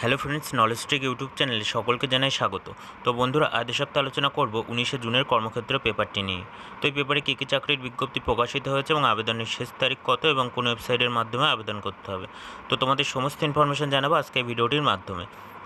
Hello friends knowledge tech YouTube চ্যানেলে সকলকে জানাই স্বাগত। তো বন্ধুরা, আজ সপ্তাহে আলোচনা করব উনিশে জুনের কর্মক্ষেত্র পেপারটি নিয়ে। তো এই পেপারে কী কী চাকরির বিজ্ঞপ্তি প্রকাশিত হয়েছে এবং আবেদনের শেষ তারিখ কত এবং কোন ওয়েবসাইটের মাধ্যমে আবেদন করতে হবে? তো তোমাদের সমস্ত ইনফরমেশন জানাব আজকে ভিডিওটির মাধ্যমে।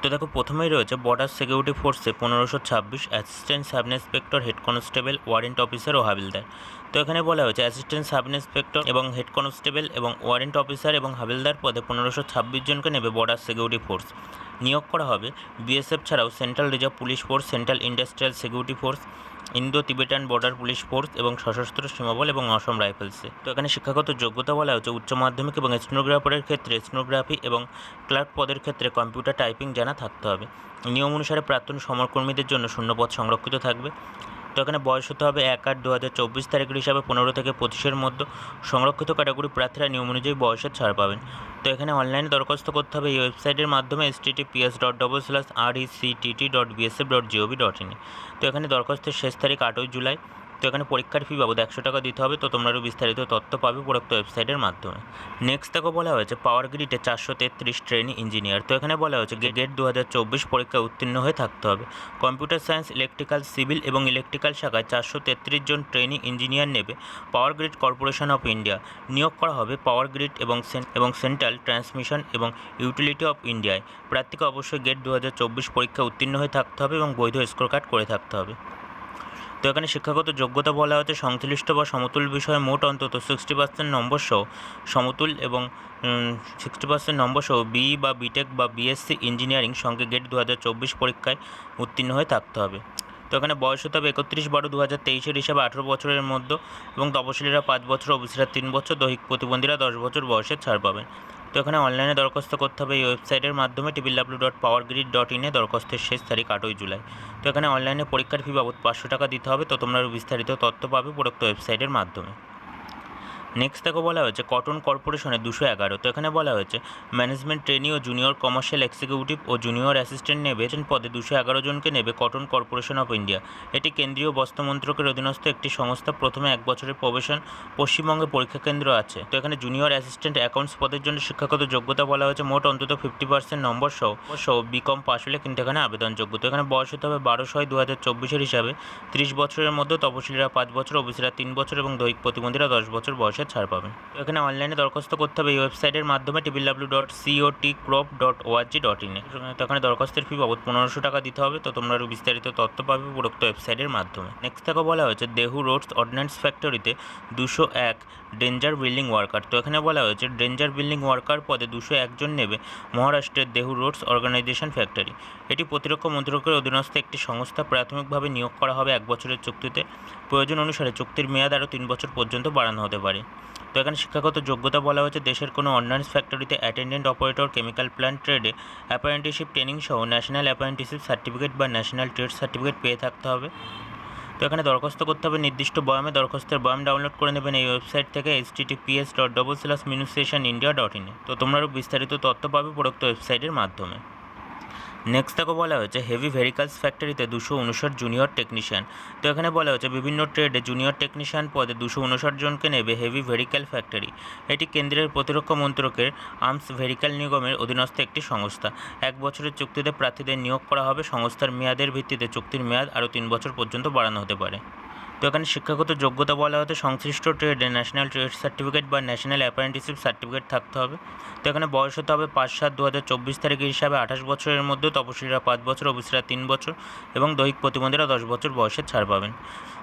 তো দেখো প্রথমেই রয়েছে বর্ডার সিকিউরিটি ফোর্সে পনেরোশো ছাব্বিশ assistant sub inspector head constable warrant officer ও হাবিলদার তো এখানে বলা হয়েছে অ্যাসিস্ট্যান্ট সাব ইন্সপেক্টর এবং হেড কনস্টেবল এবং ওয়ারেন্ট অফিসার এবং হাবিলদার পদে পনেরোশো ছাব্বিশ জনকে নেবে বর্ডার সিকিউরিটি ফোর্স নিয়োগ করা হবে বিএসএফ ছাড়াও central reserve police force central industrial security force Indo Tibetan border police force এবং সশস্ত্র সীমাবল এবং অসম রাইফেলসে। তো এখানে শিক্ষাগত যোগ্যতা বলা হচ্ছে উচ্চ মাধ্যমিক এবং স্টেনোগ্রাফারের ক্ষেত্রে স্টেনোগ্রাফি এবং ক্লার্ক পদের ক্ষেত্রে কম্পিউটার টাইপিং জানা থাকতে হবে। নিয়ম অনুসারে প্রাক্তন সমরকর্মীদের জন্য শূন্যপদ সংরক্ষিত থাকবে। তো এখানে বয়স হতে হবে এক আট দু হাজার চব্বিশ তারিখের হিসাবে পনেরো থেকে পঁচিশের মধ্যে। সংরক্ষিত ক্যাটাগরি প্রার্থীরা নিয়ম অনুযায়ী বয়সের ছাড় পাবেন। তো এখানে অনলাইনে দরখাস্ত করতে হবে এই ওয়েবসাইটের মাধ্যমে S T PS dot double slash R E C T dot BSF dot GOV dot in তো এখানে দরখাস্তের শেষ তারিখ আটই জুলাই। তো এখানে পরীক্ষার ফি বাবদ একশো টাকা দিতে হবে, তো তোমরা আরও বিস্তারিত তথ্য পাবে উপরোক্ত ওয়েবসাইটের মাধ্যমে। নেক্সট দেখো বলা হয়েছে পাওয়ার গ্রিডে চারশো তেত্রিশ ট্রেনি ইঞ্জিনিয়ার তো এখানে বলা হয়েছে গেট দু হাজার চব্বিশ পরীক্ষায় উত্তীর্ণ হয়ে থাকতে হবে। কম্পিউটার সায়েন্স ইলেকট্রিক্যাল সিভিল এবং ইলেকট্রিক্যাল শাখায় চারশো তেত্রিশ জন ট্রেনি ইঞ্জিনিয়ার নেবে power grid corporation of India নিয়োগ করা হবে পাওয়ার গ্রিড এবং এবং সেন্ট্রাল ট্রান্সমিশন এবং ইউটিলিটি অফ ইন্ডিয়ায় প্রার্থীকে অবশ্যই গেট দু হাজার চব্বিশ পরীক্ষা উত্তীর্ণ হয়ে থাকতে হবে এবং বৈধ স্কোর কার্ড করে থাকতে হবে। তো এখানে শিক্ষাগত যোগ্যতা বলা হচ্ছে সংশ্লিষ্ট বা সমতুল বিষয়ে মোট অন্তত সিক্সটি পার্সেন্ট নম্বর সহ। সমতুল এবং সিক্সটি পার্সেন্ট নম্বর সহ বি বা বিটেক বা বিএসসি ইঞ্জিনিয়ারিং সঙ্গে গেট দু হাজার চব্বিশ পরীক্ষায় উত্তীর্ণ হয়ে থাকতে হবে। তো এখানে বয়স হতে হবে একত্রিশ বারো দু হাজার তেইশের হিসাবে আঠেরো বছরের মধ্যে এবং তপশিলীরা পাঁচ বছর ওবিসিরা তিন বছর, দৈহিক প্রতিবন্ধীরা দশ বছর বয়সের ছাড় পাবেন। তো এখানে অনলাইনে দরখাস্ত করতে হবে। এই ওয়েবসাইটের মাধ্যমে triple W dot power grid dot ইনে দরখাস্তের শেষ তারিখ আটই জুলাই। তো এখানে অনলাইনে পরীক্ষার ফি বাবদ পাঁচশো টাকা দিতে হবে। তো তোমরা বিস্তারিত তথ্য পাবে উপরোক্ত ওয়েবসাইটের মাধ্যমে। নেক্সট দেখো বলা হয়েছে কটন কর্পোরেশনে দুশো এগারো। তো এখানে বলা হয়েছে ম্যানেজমেন্ট ট্রেনি ও জুনিয়র কমার্শিয়াল এক্সিকিউটিভ ও জুনিয়র অ্যাসিস্ট্যান্ট নেবে পদে দুশো এগারো জনকে নেবে কটন কর্পোরেশন অফ ইন্ডিয়া এটি কেন্দ্রীয় বস্ত্র মন্ত্রকের অধীনস্থ একটি সংস্থা, প্রথমে এক বছরের প্রবেশন পশ্চিমবঙ্গে পরীক্ষা কেন্দ্র আছে। তো এখানে জুনিয়র অ্যাসিস্ট্যান্ট অ্যাকাউন্টস পদের জন্য শিক্ষাগত যোগ্যতা বলা হয়েছে, মোট অন্তত ফিফটি পার্সেন্ট নম্বর সহ সহ বিকম পাস হলে কিন্তু এখানে আবেদনযোগ্য তো এখানে বয়স হতে হবে বারো ছয় দু হাজার চব্বিশের হিসাবে। ত্রিশ বছরের মধ্যে তপশিলীরা পাঁচ বছর ওবিসিরা তিন বছর এবং দৈহিক প্রতিবন্ধীরা দশ বছর বয়সের ছাড় পাবেন এখানে অনলাইনে দরখাস্ত করতে হবে এই ওয়েবসাইটের মাধ্যমে triple W dot COT corp dot ORG dot ইনে তো এখানে দরখাস্তের ফি বাবদ পনেরোশো টাকা দিতে হবে। তো তোমরা আরও বিস্তারিত তথ্য পাবে উপরোক্ত ওয়েবসাইটের মাধ্যমে। নেক্সট থেকে বলা হয়েছে, দেহু রোডস অর্ডিন্যান্স ফ্যাক্টরিতে দুশো এক ডেঞ্জার বিল্ডিং ওয়ার্কার। তো এখানে বলা হয়েছে, ডেঞ্জার বিল্ডিং ওয়ার্কার পদে দুশো একজন নেবে মহারাষ্ট্রের দেহু রোডস অর্গানাইজেশন ফ্যাক্টরি। এটি প্রতিরক্ষা মন্ত্রকের অধীনস্থ একটি সংস্থা প্রাথমিকভাবে নিয়োগ করা হবে এক বছরের চুক্তিতে। প্রয়োজন অনুসারে চুক্তির মেয়াদ আরও তিন বছর পর্যন্ত বাড়ানো হতে পারে। তো এখানে শিক্ষাগত যোগ্যতা বলা হয়েছে, দেশের কোনো অর্ডিন্যান্স ফ্যাক্টরিতে অ্যাটেন্ডেন্ট অপারেটর কেমিক্যাল প্ল্যান্ট ট্রেডে অ্যাপ্রেন্টিসশিপ ট্রেনিং সহ ন্যাশনাল অ্যাপ্রেন্টিসশিপ সার্টিফিকেট বা ন্যাশনাল ট্রেড সার্টিফিকেট পেয়ে থাকতে হবে। তো এখানে দরখাস্ত করতে হবে নির্দিষ্ট বয়ামে, দরখাস্তের বয়াম ডাউনলোড করে নেবেন এই ওয়েবসাইট থেকে H T PS dot double slash মিনুসেশন India dot ইনে তো তোমরা আরও বিস্তারিত তথ্য পাবে উপরোক্ত ওয়েবসাইটের মাধ্যমে। নেক্সট তাকে বলা হয়েছে হেভি ভেহিকালস ফ্যাক্টরিতে দুশো উনষাট জুনিয়র টেকনিশিয়ান তো এখানে বলা হয়েছে, বিভিন্ন ট্রেডে জুনিয়র টেকনিশিয়ান পদে দুশো উনষাট জনকে নেবে হেভি ভেহিক্যাল ফ্যাক্টরি এটি কেন্দ্রের প্রতিরক্ষা মন্ত্রকের আর্মস ভেহিক্যাল নিগমের অধীনস্থ একটি সংস্থা। এক বছরের চুক্তিতে প্রার্থীদের নিয়োগ করা হবে, সংস্থার মেয়াদের ভিত্তিতে চুক্তির মেয়াদ আরও তিন বছর পর্যন্ত বাড়ানো হতে পারে। তো এখানে শিক্ষাগত যোগ্যতা বলা হতে, সংশ্লিষ্ট ট্রেডে ন্যাশনাল ট্রেড সার্টিফিকেট বা ন্যাশনাল অ্যাপ্রেন্টিসশিপ সার্টিফিকেট থাকতে হবে। তো এখানে বয়স হতে হবে পাঁচ সাত দু হাজার চব্বিশ তারিখের হিসাবে আঠাশ বছরের মধ্যে তপশিলীরা পাঁচ বছর, ওবিসিরা তিন বছর এবং দৈহিক প্রতিবন্ধীরা দশ বছর বয়সে ছাড় পাবেন।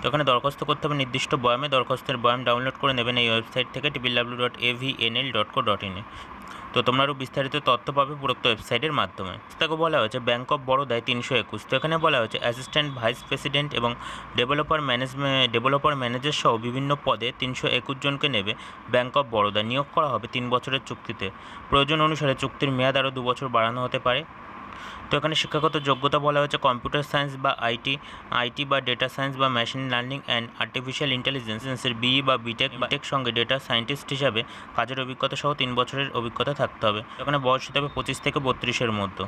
তো এখানে দরখাস্ত করতে হবে নির্দিষ্ট বয়ামে। দরখাস্তের বয়াম ডাউনলোড করে নেবেন এই ওয়েবসাইট থেকে triple W dot AVNL dot co dot ইনে তো তোমরা আরও বিস্তারিত তথ্য পাবে পুরোক্ত ওয়েবসাইটের মাধ্যমে। তাকে বলা হয়েছে ব্যাঙ্ক অফ বরোদায় তিনশো একুশ। তো এখানে বলা হয়েছে অ্যাসিস্ট্যান্ট ভাইস প্রেসিডেন্ট এবং ডেভেলপার ম্যানেজমেন্ট ডেভেলপার ম্যানেজার সহ বিভিন্ন পদে তিনশো একুশ জনকে নেবে ব্যাঙ্ক অফ বরোদা নিয়োগ করা হবে তিন বছরের চুক্তিতে। প্রয়োজন অনুসারে চুক্তির মেয়াদ আরও দু বছর বাড়ানো হতে পারে। তো এখানে শিক্ষাগত যোগ্যতা বলা হয়েছে কম্পিউটার সায়েন্স বা আইটি আইটি বা ডেটা সায়েন্স বা মেশিন লার্নিং অ্যান্ড আর্টিফিশিয়াল ইন্টেলিজেন্সের বিই বা বিটেক বিটেক সঙ্গে ডেটা সায়েন্টিস্ট হিসাবে কাজের অভিজ্ঞতা সহ তিন বছরের অভিজ্ঞতা থাকতে হবে। এখানে বয়স হতে হবে পঁচিশ থেকে বত্রিশের মধ্যে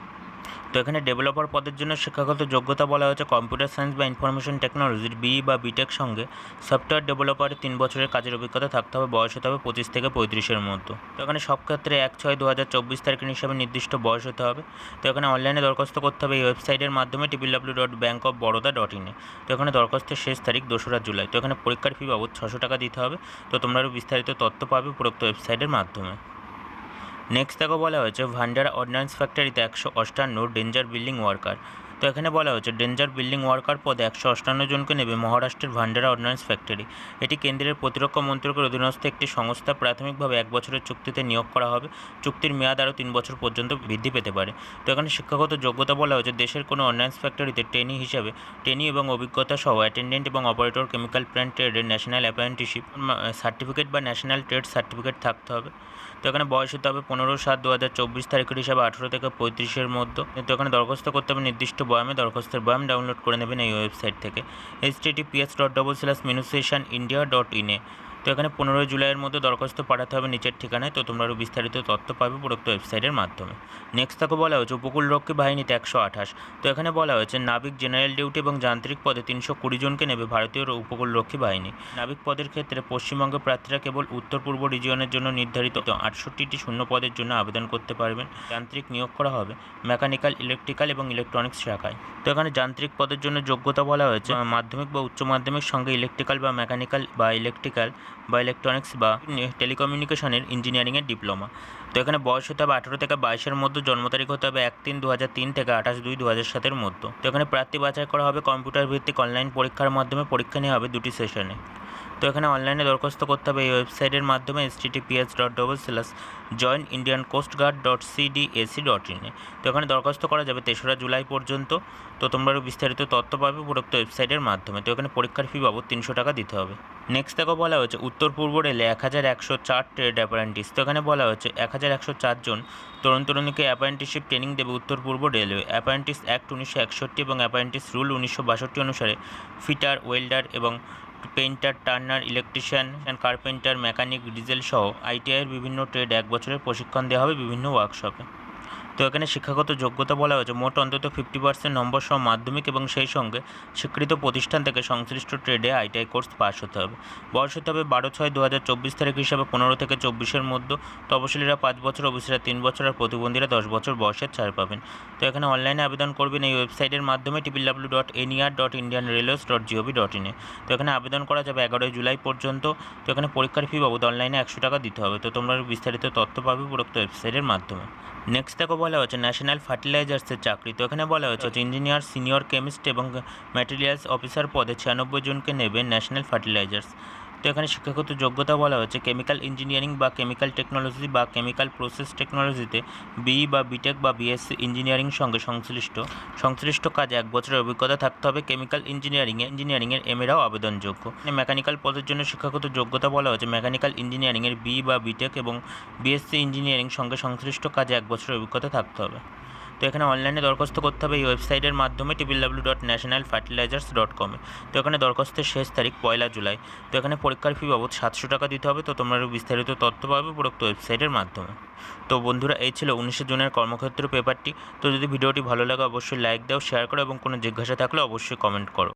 তো এখানে ডেভেলপার পদের জন্য শিক্ষাগত যোগ্যতা বলা হয়েছে কম্পিউটার সায়েন্স বা ইনফরমেশন টেকনোলজির বিই বা বিটেক সঙ্গে। সফটওয়্যার ডেভেলপারের তিন বছরের কাজের অভিজ্ঞতা থাকতে হবে, বয়স হতে হবে পঁচিশ থেকে পঁয়ত্রিশের মধ্যে তো এখানে সব ক্ষেত্রে এক ছয় দু হাজার চব্বিশ তারিখের হিসাবে নির্দিষ্ট বয়স হতে হবে। তো এখানে অনলাইনে দরখাস্ত করতে হবে এই ওয়েবসাইটের মাধ্যমে triple W dot bank of Baroda dot ইনে তো এখানে দরখাস্তের শেষ তারিখ দোসরা জুলাই। তো এখানে পরীক্ষার ফি বাবদ ছশো টাকা দিতে হবে। তো তোমরা আরও বিস্তারিত তথ্য পাবে উপরোক্ত ওয়েবসাইটের মাধ্যমে। নেক্সট দেখো বলা হয়েছে ভান্ডারা অর্ডিন্যান্স ফ্যাক্টরিতে একশো অষ্টান্ন ডেঞ্জার বিল্ডিং ওয়ার্কার। তো এখানে বলা হয়েছে ডেঞ্জার বিল্ডিং ওয়ার্কার পদে একশো অষ্টান্ন জনকে নেবে মহারাষ্ট্রের ভান্ডারা অর্ডিন্যান্স ফ্যাক্টরি এটি কেন্দ্রের প্রতিরক্ষা মন্ত্রকের অধীনস্থ একটি সংস্থা। প্রাথমিকভাবে এক বছরের চুক্তিতে নিয়োগ করা হবে। চুক্তির মেয়াদ আরও তিন বছর পর্যন্ত বৃদ্ধি পেতে পারে। তো এখানে শিক্ষাগত যোগ্যতা বলা হয়েছে, দেশের কোনো অর্ডিন্যান্স ফ্যাক্টরিতে ট্রেনি হিসাবে ট্রেনি এবং অভিজ্ঞতা সহ অ্যাটেন্ডেন্ট এবং অপারেটর কেমিক্যাল প্ল্যান্ট ট্রেডের ন্যাশনাল অ্যাপ্রেন্টিসশিপ সার্টিফিকেট বা ন্যাশনাল ট্রেড সার্টিফিকেট থাকতে হবে। তো এখানে বয়স হতে হবে পনেরো সাত দু হাজার চব্বিশ তারিখের হিসাবে আঠেরো থেকে পঁয়ত্রিশের মধ্যে। তো এখানে দরখাস্ত করতে হবে নির্দিষ্ট বয়ামে দরখাস্তের বয়াম ডাউনলোড করে নেবেন এই ওয়েবসাইট থেকে। H TTPS PS dot double slash মিনুসেশন India dot ইনে তো এখানে পনেরোই জুলাইয়ের মধ্যে দরখাস্ত পাঠাতে হবে নিচের ঠিকানায়। তো তোমরা আরও বিস্তারিত তথ্য পাবে উপরোক্ত ওয়েবসাইটের মাধ্যমে। নেক্সট তাকে বলা হয়েছে উপকূলরক্ষী বাহিনীতে একশো আঠাশ। তো এখানে বলা হয়েছে, নাবিক জেনারেল ডিউটি এবং যান্ত্রিক পদে তিনশো কুড়ি জনকে নেবে ভারতীয় উপকূলরক্ষী বাহিনী। নাবিক পদের ক্ষেত্রে পশ্চিমবঙ্গের প্রার্থীরা কেবল উত্তর পূর্ব রিজিয়নের জন্য নির্ধারিত আটষট্টিটি শূন্য পদের জন্য আবেদন করতে পারবেন। যান্ত্রিক নিয়োগ করা হবে মেকানিক্যাল, ইলেকট্রিক্যাল এবং ইলেকট্রনিক্স শাখায়। তো এখানে যান্ত্রিক পদের জন্য যোগ্যতা বলা হয়েছে, মাধ্যমিক বা উচ্চ মাধ্যমিক সঙ্গে ইলেকট্রিক্যাল বা মেকানিক্যাল বা ইলেকট্রিক্যাল বা ইলেকট্রনিক্স বা টেলিকমিউনিকেশনের ইঞ্জিনিয়ারিংয়ের ডিপ্লোমা তো এখানে বয়স হতে হবে আঠেরো থেকে বাইশের মধ্যে, জন্ম তারিখ হতে হবে এক তিন দু হাজার তিন থেকে আঠাশ দুই দু হাজার সাতের মধ্যে। তো এখানে প্রার্থী বাছাই করা হবে কম্পিউটার ভিত্তিক অনলাইন পরীক্ষার মাধ্যমে পরীক্ষা নেওয়া হবে দুটি সেশনে তো এখানে অনলাইনে দরখাস্ত করতে হবে। এই ওয়েবসাইটের মাধ্যমে S T PS dot double slash join Indian coast guard dot CDAC dot ইনে তো এখানে দরখাস্ত করা যাবে তেসরা জুলাই পর্যন্ত। তো তোমরা বিস্তারিত তথ্য পাবে উপরোক্ত ওয়েবসাইটের মাধ্যমে। তো এখানে পরীক্ষার ফি বাবদ তিনশো টাকা দিতে হবে। নেক্সট দেখো বলা হয়েছে, উত্তর পূর্ব রেলে এক হাজার একশো চার ট্রেড অ্যাপারেন্টিস তো এখানে বলা হয়েছে, এক হাজার একশো চারজন তরুণ তরুণীকে অ্যাপ্রেন্টিসশিপ ট্রেনিং দেবে উত্তর পূর্ব রেলওয়ে। অ্যাপ্রেন্টিস অ্যাক্ট উনিশশো একষট্টি এবং অ্যাপ্রেন্টিস রুল উনিশশো বাষট্টি অনুসারে ফিটার ওয়েল্ডার এবং painter turner, electrician and carpenter, mechanic, diesel সহ আইটিআইয়ের বিভিন্ন ট্রেড এক বছরের প্রশিক্ষণ দেওয়া হবে বিভিন্ন ওয়ার্কশপে। তো এখানে শিক্ষাগত যোগ্যতা বলা হয়েছে। মোট অন্তত ফিফটি পার্সেন্ট নম্বর সহ মাধ্যমিক এবং সেই সঙ্গে স্বীকৃত প্রতিষ্ঠান থেকে সংশ্লিষ্ট ট্রেডে আইটিআই কোর্স পাস হতে হবে। বয়স হতে হবে বারো ছয় দু হাজার চব্বিশ তারিখ হিসাবে পনেরো থেকে চব্বিশের মধ্যে। তপশিলীরা পাঁচ বছর অফিসিরা তিন বছর আর প্রতিবন্ধীরা দশ বছর বয়সের ছাড় পাবেন। তো এখানে অনলাইনে আবেদন করবেন এই ওয়েবসাইটের মাধ্যমে triple W dot NER dot Indian railways dot GOV dot ইনে তো এখানে আবেদন করা যাবে এগারোই জুলাই পর্যন্ত। তো এখানে পরীক্ষার ফি বাবদ অনলাইনে একশো টাকা দিতে হবে। তো তোমরা বিস্তারিত তথ্য পাবে উপরোক্ত ওয়েবসাইটের মাধ্যমে। নেক্সট দেখো বলা হয়েছে ন্যাশনাল ফার্টিলাইজার্সের চাকরি। তো এখানে বলা হচ্ছে ইঞ্জিনিয়ার সিনিয়র কেমিস্ট এবং ম্যাটেরিয়ালস অফিসার পদে ছিয়ানব্বই জনকে নেবে ন্যাশনাল ফার্টিলাইজার্স তো এখানে শিক্ষাগত যোগ্যতা বলা হচ্ছে কেমিক্যাল ইঞ্জিনিয়ারিং বা কেমিক্যাল টেকনোলজি বা কেমিক্যাল প্রসেস টেকনোলজিতে বিই বা বিটেক বা বিএসসি ইঞ্জিনিয়ারিং সঙ্গে সংশ্লিষ্ট। সংশ্লিষ্ট কাজে এক বছরের অভিজ্ঞতা থাকতে হবে। কেমিক্যাল ইঞ্জিনিয়ারিংয়ে ইঞ্জিনিয়ারিংয়ের এমেরাও আবেদনযোগ্য। মেকানিক্যাল পদের জন্য শিক্ষাগত যোগ্যতা বলা হচ্ছে মেকানিক্যাল ইঞ্জিনিয়ারিংয়ের বি বা বিটেক এবং বিএসসি ইঞ্জিনিয়ারিং সঙ্গে সংশ্লিষ্ট কাজে এক বছরের অভিজ্ঞতা থাকতে হবে। এখানে অনলাইনে দরখাস্ত করতে হবে এই ওয়েবসাইটের মাধ্যমে triple W dot national fertilizers dot কমে তো এখানে দরখাস্তের শেষ তারিখ পয়লা জুলাই। তো এখানে পরীক্ষার ফি বাবদ সাতশো টাকা দিতে হবে। তো তোমরা বিস্তারিত তথ্য পাবে উপরোক্ত ওয়েবসাইটের মাধ্যমে। তো বন্ধুরা, এই ছিল উনিশে জুনের কর্মক্ষেত্র পেপারটি তো যদি ভিডিওটি ভালো লাগে, অবশ্যই লাইক দাও শেয়ার করো এবং কোনো জিজ্ঞাসা থাকলে অবশ্যই কমেন্ট করো।